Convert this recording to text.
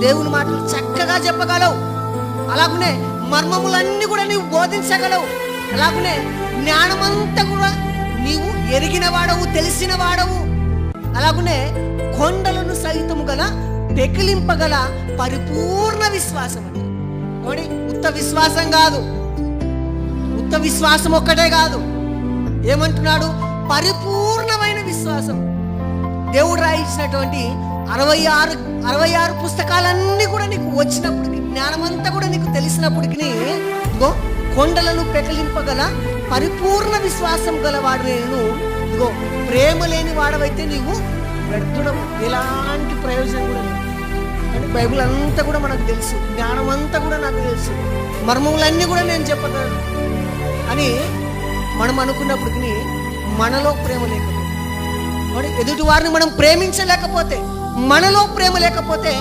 దేవుని మాటలు చక్కగా చెప్పగలవు. అలాగనే మర్మములన్నీ కూడా నీవు బోధించగలవు. అలాగనే జ్ఞానమంతా కూడా నీవు ఎరిగిన వాడవు తెలిసిన వాడవు. అలాగనే కొండలను సైతము గల పెకిలింపగల పరిపూర్ణ విశ్వాసం అంట ఉత్త విశ్వాసం కాదు. ఉత్త విశ్వాసం ఒక్కటే కాదు. ఏమంటున్నాడు? పరిపూర్ణమైన విశ్వాసం. దేవుడు రాయించినటువంటి అరవై ఆరు అరవై ఆరు పుస్తకాల వచ్చినప్పటికి జ్ఞానమంతా కూడా నీకు తెలిసినప్పటికి ఇదిగో కొండలను పెకలింపగల పరిపూర్ణ విశ్వాసం గలవాడు నేను ఇదిగో ప్రేమ లేని వాడవైతే నీవు వ్యర్థుడవు. ఎలాంటి ప్రయోజనం కూడా అంటే కానీ బైబిల్ అంతా కూడా మనకు తెలుసు. జ్ఞానం అంతా కూడా నాకు తెలుసు. మర్మములన్నీ కూడా నేను చెప్పగలను. అని మనం అనుకున్నప్పటికి మనలో ప్రేమ లేకపోతే మరి ఎదుటి వారిని మనం ప్రేమించలేకపోతే మనలో ప్రేమ లేకపోతే